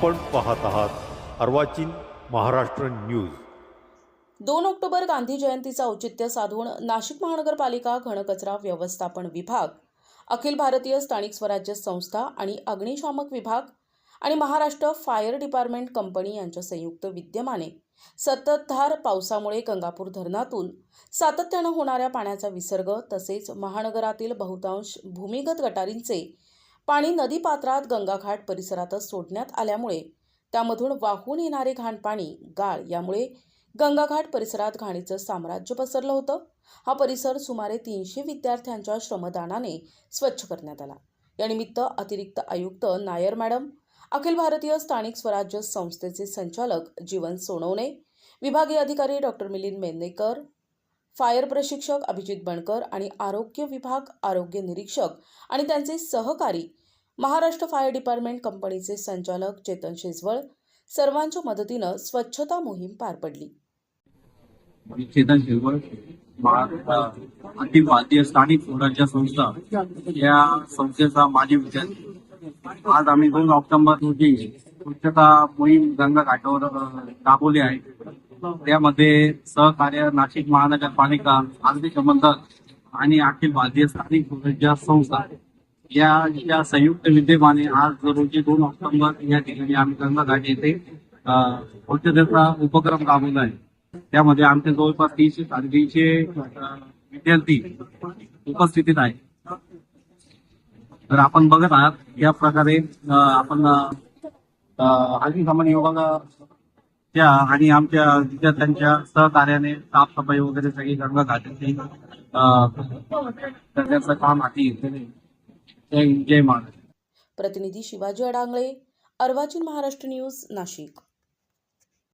आपण पाहत आहात अर्वाचीन महाराष्ट्र न्यूज. दोन ऑक्टोबर गांधी जयंतीचं औचित्य साधून नाशिक महानगरपालिका घनकचरा व्यवस्थापन विभाग अखिल भारतीय स्थानिक स्वराज्य संस्था आणि अग्निशामक विभाग आणि महाराष्ट्र फायर डिपार्टमेंट कंपनी यांच्या संयुक्त विद्यमाने सततधार पावसामुळे गंगापूर धरणातून सातत्यानं होणाऱ्या पाण्याचा विसर्ग तसेच महानगरातील बहुतांश भूमिगत गटारींचे पाणी नदीपात्रात गंगाघाट परिसरातच सोडण्यात आल्यामुळे त्यामधून वाहून येणारे घाण पाणी गाळ यामुळे गंगाघाट परिसरात घाणीचं साम्राज्य पसरलं होतं. हा परिसर सुमारे तीनशे विद्यार्थ्यांच्या श्रमदानाने स्वच्छ करण्यात आला. यानिमित्त अतिरिक्त आयुक्त नायर मॅडम अखिल भारतीय स्थानिक स्वराज्य संस्थेचे संचालक जीवन सोनवणे विभागीय अधिकारी डॉक्टर मिलिंद मेंदेकर फायर प्रशिक्षक अभिजित बणकर आणि आरोग्य विभाग आरोग्य निरीक्षक आणि त्यांचे सहकारी महाराष्ट्र फायर डिपार्टमेंट कंपनीचे संचालक चेतन शेजवळ सर्वांच्या मदतीनं स्वच्छता मोहीम पार पडली. चेतन शेजवळ अखिल भारतीय स्थानिक स्वराज्य संस्था या संस्थेचा माजी विद्यार्थी. आज आम्ही दोन ऑक्टोबर रोजी स्वच्छता मोहीम गंगा घाटावर राबवली आहे. त्यामध्ये सहकार्य नाशिक महानगरपालिका अग्निशमनदल आणि अखिल भारतीय स्थानिक स्वराज्य संस्था. या संयुक्त विद्यमाने आज रोजी दोन ऑक्टोबर या ठिकाणी आम्ही गंगा येथे स्वच्छतेचा उपक्रम राबवला आहे. त्यामध्ये आमचे जवळपास तीनशे साडेतीनशे विद्यार्थी उपस्थितीत आहे तर आपण बघत आहात या प्रकारे आपण आपण सामान्य योगाला त्या आणि आमच्या विद्यार्थ्यांच्या सहकार्याने साफसफाई वगैरे सगळी गंगा घाटाची करण्याचं काम हाती घेतलेलं जय जय महाराज प्रतिनिधी शिवाजी अडांगळे अर्वाचीन महाराष्ट्र न्यूज नाशिक.